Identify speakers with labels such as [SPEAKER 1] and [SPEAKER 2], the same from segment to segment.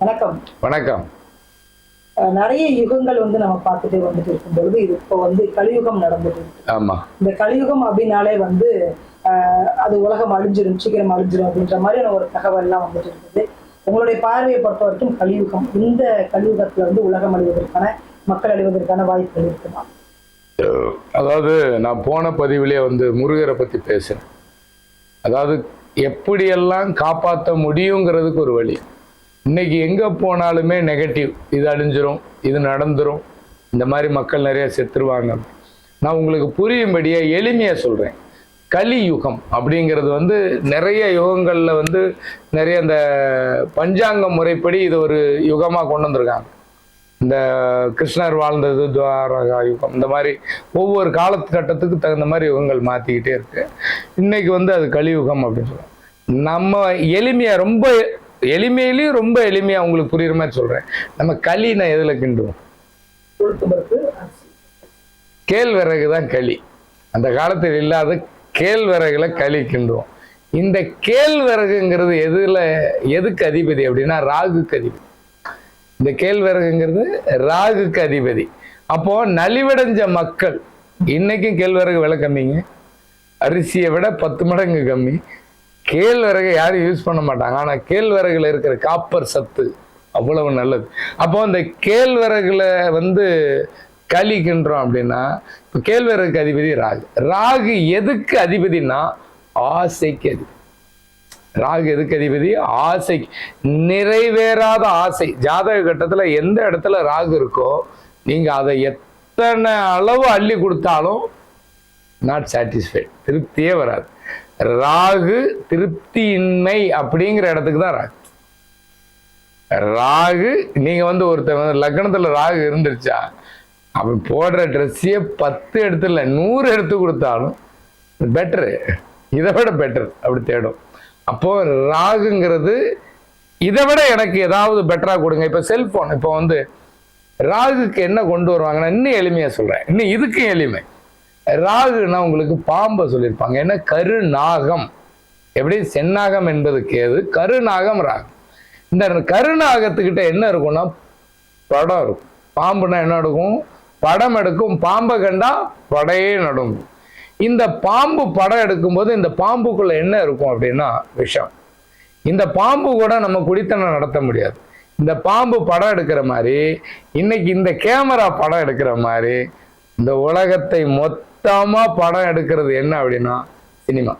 [SPEAKER 1] வணக்கம்.
[SPEAKER 2] வணக்கம்.
[SPEAKER 1] நிறைய யுகங்கள் வந்து நம்ம பார்த்துட்டே வந்துட்டு இருக்கும் பொழுது இது இப்போ வந்து கலியுகம் நடந்துட்டு
[SPEAKER 2] ஆமா.
[SPEAKER 1] இந்த கலியுகம் அப்படின்னாலே வந்து அது உலகம் அழிஞ்சிரும் சீக்கிரம் அழிஞ்சிரும் அப்படின்ற மாதிரியான ஒரு தகவல் எல்லாம் வந்துட்டு இருக்குது உங்களுடைய பார்வையை பொறுத்த வரைக்கும் கலியுகம் இந்த கலியுகத்துல வந்து உலகம் அழிவதற்கான மக்கள் அழிவதற்கான வாய்ப்புகள் இருக்குமா?
[SPEAKER 2] அதாவது நான் போன பதிவிலே வந்து முருகரை பத்தி பேசுறேன். அதாவது எப்படியெல்லாம் காப்பாற்ற முடியுங்கிறதுக்கு ஒரு வழி. இன்னைக்கு எங்கே போனாலுமே நெகட்டிவ் இது அழிஞ்சிரும் இது நடந்துரும். இந்த மாதிரி மக்கள் நிறைய செத்துருவாங்க. நான் உங்களுக்கு புரியும்படியே எளிமையாக சொல்கிறேன் கலியுகம் அப்படிங்கிறது வந்து நிறைய யுகங்களில் வந்து நிறைய இந்த பஞ்சாங்க முறைப்படி இது ஒரு யுகமாக கொண்டு வந்திருக்காங்க. இந்த கிருஷ்ணர் வாழ்ந்தது துவாரகா யுகம் இந்த மாதிரி ஒவ்வொரு காலகட்டத்துக்கு தகுந்த மாதிரி யுகங்கள் மாற்றிக்கிட்டே இருக்கு. இன்னைக்கு வந்து அது கலியுகம் அப்படின்னு சொல்லுவோம் நம்ம எளிமையாக ரொம்ப எளிமையிலையும் ரொம்ப எளிமையா உங்களுக்கு புரியுற மாதிரி சொல்றேன். நம்ம களி நான் எதுல கிண்டுவோம்? கேழ்வரகு தான் களி. அந்த காலத்தில் இல்லாத கேழ்வரகுல களி கிண்டுவோம். இந்த கேழ்வரகுங்கிறது எதுல எதுக்கு அதிபதி அப்படின்னா ராகுக்கு அதிபதி. இந்த கேழ்வரகுங்கிறது ராகுக்கு அதிபதி. அப்போ நலிவடைஞ்ச மக்கள் இன்னைக்கும் கேழ்வரகு விலை கம்மிங்க. அரிசியை விட பத்து மடங்கு கம்மி. கேழ்வரகை யாரும் யூஸ் பண்ண மாட்டாங்க. ஆனால் கேழ்வரகுல இருக்கிற காப்பர் சத்து அவ்வளவு நல்லது. அப்போ அந்த கேழ்வரகுல வந்து களி அப்படின்னா இப்போ கேழ்வரகுக்கு அதிபதி ராகு. ராகு எதுக்கு அதிபதினா ஆசைக்கு அதிபதி. ராகு எதுக்கு அதிபதி? ஆசை. நிறைவேறாத ஆசை. ஜாதக கட்டத்தில் எந்த இடத்துல ராகு இருக்கோ நீங்கள் அதை எத்தனை அளவு அள்ளி கொடுத்தாலும் நாட் சாட்டிஸ்ஃபைட் திருப்தியே வராது. ராகு திருப்தியின்மை அப்படிங்கிற இடத்துக்கு தான் ராகு. ராகு நீங்க வந்து ஒருத்தன் வந்து லக்னத்துல ராகு இருந்துருச்சா அவன் போடுற ட்ரெஸ்ஸையே பத்து எடுத்துல நூறு எடுத்து கொடுத்தாலும் பெட்டரு இதை விட பெட்டர் அப்படி தேடும். அப்போ ராகுங்கிறது இதை விட எனக்கு ஏதாவது பெட்டராக கொடுங்க. இப்போ செல்போன் இப்போ வந்து ராகுக்கு என்ன கொண்டு வருவாங்கன்னா இன்னும் எளிமையாக சொல்கிறேன் இன்னும் இதுக்கும் எளிமை. ராகுனா உங்களுக்கு பாம்பை சொல்லியிருப்பாங்க. என்ன? கருநாகம். எப்படி? செந்நாகம் என்பதுக்கு கேது கருநாகம் ராகு. இந்த கருநாகத்துக்கிட்ட என்ன இருக்கும்னா படம் இருக்கும். பாம்புனா என்ன எடுக்கும் படம் எடுக்கும். பாம்பை கண்டா படையே நடுங்கும் இந்த பாம்பு படம் எடுக்கும்போது இந்த பாம்புக்குள்ள என்ன இருக்கும் அப்படின்னா விஷம். இந்த பாம்பு கூட நம்ம குடித்தனம் நடத்த முடியாது. இந்த பாம்பு படம் எடுக்கிற மாதிரி இன்னைக்கு இந்த கேமரா படம் எடுக்கிற மாதிரி இந்த உலகத்தை மொத்தமாக படம் எடுக்கிறது என்ன அப்படின்னா சினிமா.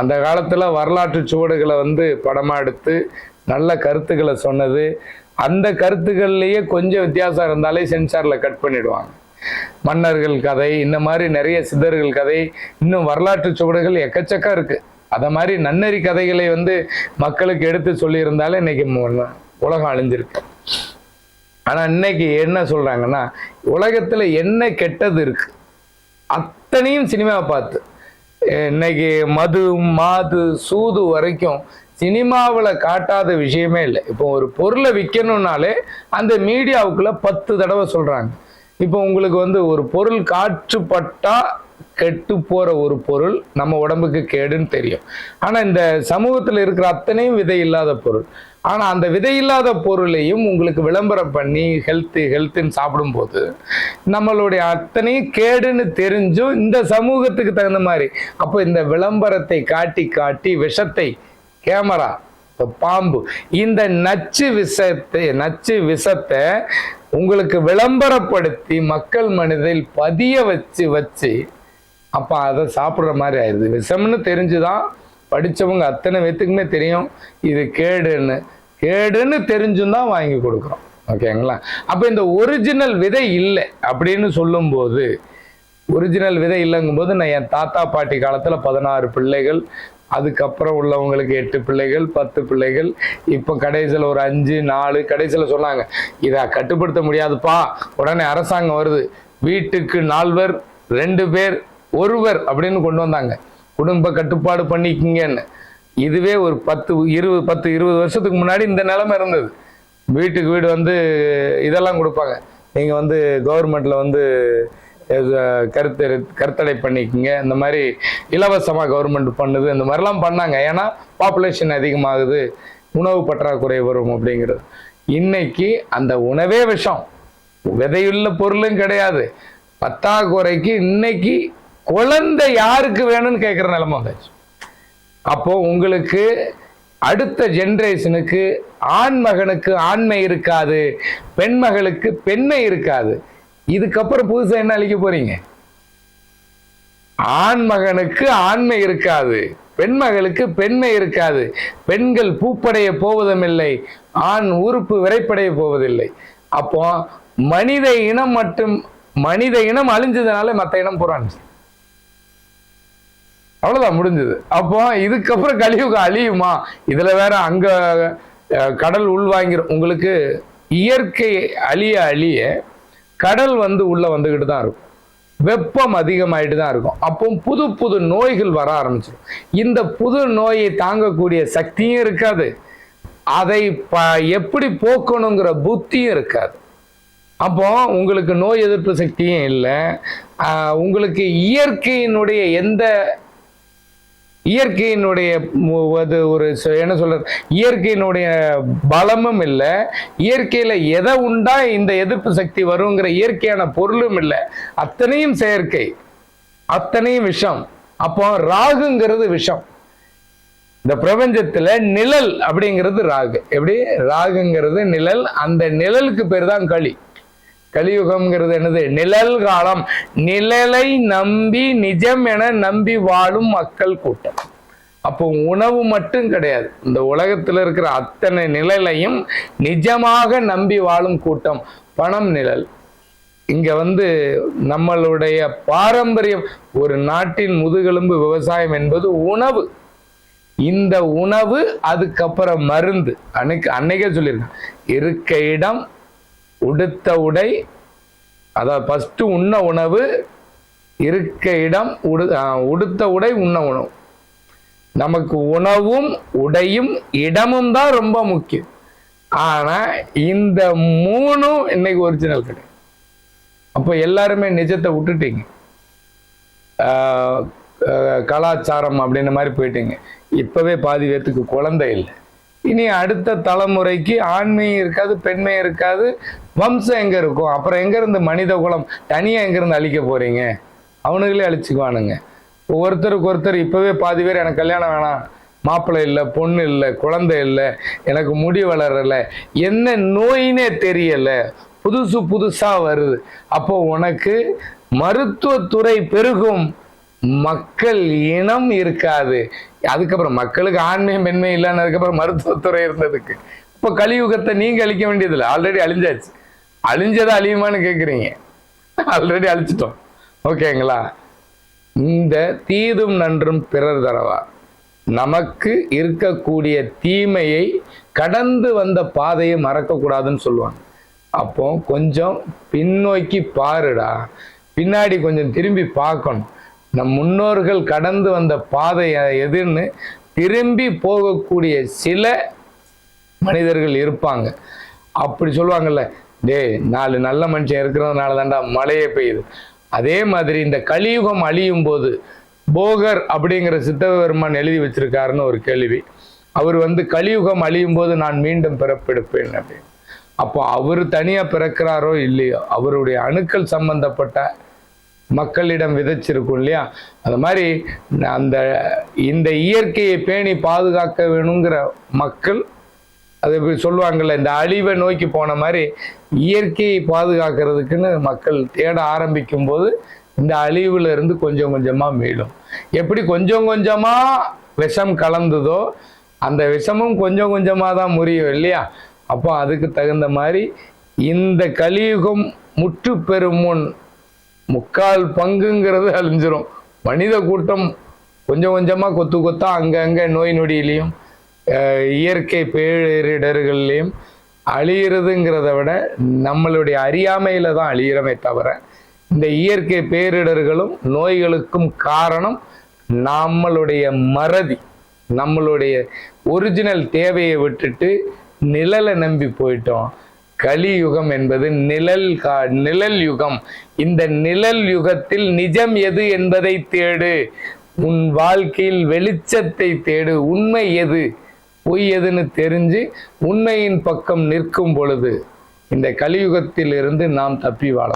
[SPEAKER 2] அந்த காலத்தில் வரலாற்று சுவடுகளை வந்து படமாக எடுத்து நல்ல கருத்துக்களை சொன்னது. அந்த கருத்துக்கள்லேயே கொஞ்சம் வித்தியாசம் இருந்தாலே சென்சாரில் கட் பண்ணிடுவாங்க. மன்னர்கள் கதை இந்த மாதிரி நிறைய சித்தர்கள் கதை இன்னும் வரலாற்று சுவடுகள் எக்கச்சக்கம் இருக்குது அதை மாதிரி நன்னறி கதைகளை வந்து மக்களுக்கு எடுத்து சொல்லியிருந்தாலே இன்னைக்கு உலகம் அழிஞ்சிருக்கு. ஆனால் இன்னைக்கு என்ன சொல்கிறாங்கன்னா உலகத்தில் என்ன கெட்டது இருக்குது அத்தனையும் சினிமாவை பார்த்து. இன்னைக்கு மது மாது சூது வரைக்கும் சினிமாவில் காட்டாத விஷயமே இல்லை. இப்போ ஒரு பொருளை விற்கணும்னாலே அந்த மீடியாவுக்குள்ளே பத்து தடவை சொல்கிறாங்க இப்போ உங்களுக்கு வந்து ஒரு பொருள் காற்றுப்பட்டால் கெட்டு போகிற ஒரு பொருள் நம்ம உடம்புக்கு கேடுன்னு தெரியும். ஆனால் இந்த சமூகத்தில் இருக்கிற அத்தனையும் விதை இல்லாத பொருள். ஆனால் அந்த விதை இல்லாத பொருளையும் உங்களுக்கு விளம்பரம் பண்ணி ஹெல்த்து ஹெல்த்துன்னு சாப்பிடும்போது நம்மளுடைய அத்தனையும் கேடுன்னு தெரிஞ்சும் இந்த சமூகத்துக்கு தகுந்த மாதிரி. அப்போ இந்த விளம்பரத்தை காட்டி காட்டி விஷத்தை கேமரா பாம்பு இந்த நச்சு விஷத்தை நச்சு விஷத்தை உங்களுக்கு விளம்பரப்படுத்தி மக்கள் மனதில் பதிய வச்சு வச்சு அப்போ அதை சாப்பிட்ற மாதிரி ஆயிடுது. விஷம்னு தெரிஞ்சுதான் படித்தவங்க அத்தனை பேத்துக்குமே தெரியும் இது கேடுன்னு. கேடுன்னு தெரிஞ்சும் தான் வாங்கி கொடுக்குறோம். ஓகேங்களா அப்போ இந்த ஒரிஜினல் விதை இல்லை அப்படின்னு சொல்லும்போது ஒரிஜினல் விதை இல்லைங்கும்போது நான் என் தாத்தா பாட்டி காலத்தில் பதினாறு பிள்ளைகள் அதுக்கப்புறம் உள்ளவங்களுக்கு எட்டு பிள்ளைகள் பத்து பிள்ளைகள் இப்போ கடைசியில் ஒரு அஞ்சு நாலு கடைசியில் சொன்னாங்க இதை கட்டுப்படுத்த முடியாதுப்பா உடனே அரசாங்கம் வருது வீட்டுக்கு நால்வர் ரெண்டு பேர் ஒருவர் அப்படின்னு கொண்டு வந்தாங்க. குடும்ப கட்டுப்பாடு பண்ணிக்கிங்கன்னு. இதுவே ஒரு பத்து இருபது பத்து இருபது வருஷத்துக்கு முன்னாடி இந்த நிலமை இருந்தது. வீட்டுக்கு வீடு வந்து இதெல்லாம் கொடுப்பாங்க. நீங்கள் வந்து கவர்மெண்ட்டில் வந்து கருத்தரு கருத்து கருத்தடை பண்ணிக்கிங்க. இந்த மாதிரி இலவசமாக கவர்மெண்ட் பண்ணுது. இந்த மாதிரிலாம் பண்ணாங்க. ஏன்னா பாப்புலேஷன் அதிகமாகுது. உணவு பற்றாக்குறை வரும் அப்படிங்கிறது. இன்னைக்கு அந்த உணவே விஷம். விதையுள்ள பொருளும் கிடையாது. பத்தாக்குறைக்கு இன்னைக்கு குழந்தை யாருக்கு வேணும்னு கேட்குற நிலைமை வந்தாச்சு. அப்போ உங்களுக்கு அடுத்த ஜென்ரேஷனுக்கு ஆண் மகனுக்கு ஆண்மை இருக்காது பெண் மகளுக்கு பெண்மை இருக்காது. இதுக்கப்புறம் புதுசாக என்ன அழிக்க போறீங்க? ஆண் மகனுக்கு ஆண்மை இருக்காது பெண் மகளுக்கு பெண்மை இருக்காது. பெண்கள் பூப்படைய போவதுமில்லை ஆண் உறுப்பு விரைப்படைய போவதில்லை. அப்போ மனித இனம் மட்டும் மனித இனம் அழிஞ்சதுனால மற்ற இனம் புறான் அவ்வளவுதான் முடிஞ்சது. அப்போ இதுக்கப்புறம் கலியுகம் அழியுமா? இதுல வேற அங்க கடல் உள்வாங்கிரும் உங்களுக்கு இயற்கை அழிய அழிய கடல் வந்து உள்ள வந்துக்கிட்டு தான் இருக்கும். வெப்பம் அதிகமாயிட்டு தான் இருக்கும். அப்போ புது புது நோய்கள் வர ஆரம்பிச்சிடும் இந்த புது நோயை தாங்கக்கூடிய சக்தியும் இருக்காது. அதை ப எப்படி போக்கணுங்கிற புத்தியும் இருக்காது. அப்போ உங்களுக்கு நோய் எதிர்ப்பு சக்தியும் இல்லை. உங்களுக்கு இயற்கையினுடைய எந்த இயற்கையினுடைய அது ஒரு ச- என்ன சொல்றது? இயற்கையினுடைய பலமும் இல்லை. இயற்கையில் எதை உண்டா இந்த எதிர்ப்பு சக்தி வருங்கிற இயற்கையான பொருளும் இல்லை. அத்தனையும் செயற்கை. அத்தனையும் விஷம். அப்போ ராகுங்கிறது விஷம். இந்த பிரபஞ்சத்துல நிழல் அப்படிங்கிறது ராகு. எப்படி? ராகுங்கிறது நிழல். அந்த நிழலுக்கு பேர் தான் களி. கலியுகம்ங்கிறது என்னது? நிழல் காலம். நிழலை நம்பி நிஜம் என நம்பி வாழும் மக்கள் கூட்டம். அப்போ உணவு மட்டும் கிடையாது. இந்த உலகத்தில் இருக்கிற அத்தனை நிழலையும் நிஜமாக நம்பி வாழும் கூட்டம் பணம் நிழல். இங்க வந்து நம்மளுடைய பாரம்பரியம் ஒரு நாட்டின் முதுகெலும்பு விவசாயம் என்பது உணவு. இந்த உணவு அதுக்கப்புறம் மருந்து. அன்னைக்கு அன்னைக்கே சொல்லியிருக்கேன். இருக்க இடம் உடுத்த உடை அதாவது ஃபஸ்ட்டு உண்ண உணவு இருக்க இடம் உடு உடுத்த உடை உண்ண உணவு. நமக்கு உணவும் உடையும் இடமும் தான் ரொம்ப முக்கியம். ஆனால் இந்த மூணும் இன்னைக்கு ஒரிஜினல் கிடையாது. அப்போ எல்லாருமே நிஜத்தை விட்டுட்டீங்க. கலாச்சாரம் அப்படின்ற மாதிரி போயிட்டீங்க. இப்போவே பாதி பேத்துக்கு குழந்தை இல்லை. இனி அடுத்த தலைமுறைக்கு ஆண்மையும் இருக்காது பெண்மையும் இருக்காது. வம்சம் எங்க இருக்கும்? அப்புறம் எங்க இருந்து மனித குலம்? தனியா எங்க இருந்து அழிக்க போறீங்க? அவனுங்களே அழிச்சுக்குவானுங்க. ஒருத்தருக்கு ஒருத்தர் இப்பவே பாதி பேர் எனக்கு கல்யாணம் வேணாம். மாப்பிள்ளை இல்லை பொண்ணு இல்லை குழந்தை இல்லை எனக்கு முடி வளரலை. என்ன நோயினே தெரியலை. புதுசு புதுசாக வருது. அப்போ உனக்கு மருத்துவத்துறை பெருகும். மக்கள் இனம் இருக்காது. அதுக்கப்புறம் மக்களுக்கு ஆண்மையும் மென்மை இல்லைன்னு அதுக்கப்புறம் மருத்துவத்துறை இருந்ததுக்கு. இப்போ கலியுகத்தை நீங்கள் அழிக்க வேண்டியதில்லை. ஆல்ரெடி அழிஞ்சாச்சு. அழிஞ்சதை அழியுமான்னு கேட்குறீங்க ஆல்ரெடி அழிச்சிட்டோம். ஓகேங்களா? இந்த தீதும் நன்றும் பிறர் தரவா. நமக்கு இருக்கக்கூடிய தீமையை கடந்து வந்த பாதையை மறக்கக்கூடாதுன்னு சொல்லுவாங்க. அப்போ கொஞ்சம் பின்னோக்கி பாருடா. பின்னாடி கொஞ்சம் திரும்பி பார்க்கணும். நம் முன்னோர்கள் கடந்து வந்த பாதை எதுன்னு திரும்பி போகக்கூடிய சில மனிதர்கள் இருப்பாங்க. அப்படி சொல்லுவாங்கல்ல டேய் நாலு நல்ல மனுஷன் இருக்கிறதுனால தான்டா மழையே பெய்யுது. அதே மாதிரி இந்த கலியுகம் அழியும் போது போகர் அப்படிங்கிற சித்தபெருமான் எழுதி வச்சிருக்காருன்னு ஒரு கேள்வி. அவர் வந்து கலியுகம் அழியும் போது நான் மீண்டும் பிறப்பெடுப்பேன் அப்படின்னு. அப்போ அவர் தனியாக பிறக்கிறாரோ இல்லையோ அவருடைய அணுக்கள் சம்பந்தப்பட்ட மக்களிடம் விதைச்சிருக்கும் இல்லையா? அது மாதிரி அந்த இந்த இயற்கையை பேணி பாதுகாக்க வேணுங்கிற மக்கள் அது இப்படி சொல்லுவாங்கல்ல இந்த அழிவை நோக்கி போன மாதிரி இயற்கையை பாதுகாக்கிறதுக்குன்னு மக்கள் தேட ஆரம்பிக்கும் போது இந்த அழிவுல இருந்து கொஞ்சம் கொஞ்சமாக மீளும். எப்படி கொஞ்சம் கொஞ்சமாக விஷம் கலந்ததோ அந்த விஷமும் கொஞ்சம் கொஞ்சமாக தான் முறியும் இல்லையா? அப்போ அதுக்கு தகுந்த மாதிரி இந்த கலியுகம் முற்று பெறும் முன் முக்கால் பங்குங்கிறது அழிஞ்சிரும். மனித கூட்டம் கொஞ்சம் கொஞ்சமாக கொத்து கொத்தா அங்கங்கே நோய் நொடியிலையும் இயற்கை பேரிடர்கள்லையும் அழியிறதுங்கிறத விட நம்மளுடைய அறியாமையில் தான் அழியிறமே தவிர இந்த இயற்கை பேரிடர்களும் நோய்களுக்கும் காரணம் நம்மளுடைய மறதி நம்மளுடைய ஒரிஜினல் தேவையை விட்டுட்டு நிழலை நம்பி போயிட்டோம். கலியுகம் என்பது நிழல் கா நிழல் யுகம். இந்த நிழல் யுகத்தில் நிஜம் எது என்பதை தேடு. உன் வாழ்க்கையில் வெளிச்சத்தை தேடு. உண்மை எது? பொய் எதுன்னு தெரிஞ்சு உண்மையின் பக்கம் நிற்கும் பொழுது இந்த கலியுகத்திலிருந்து நாம் தப்பி வாழ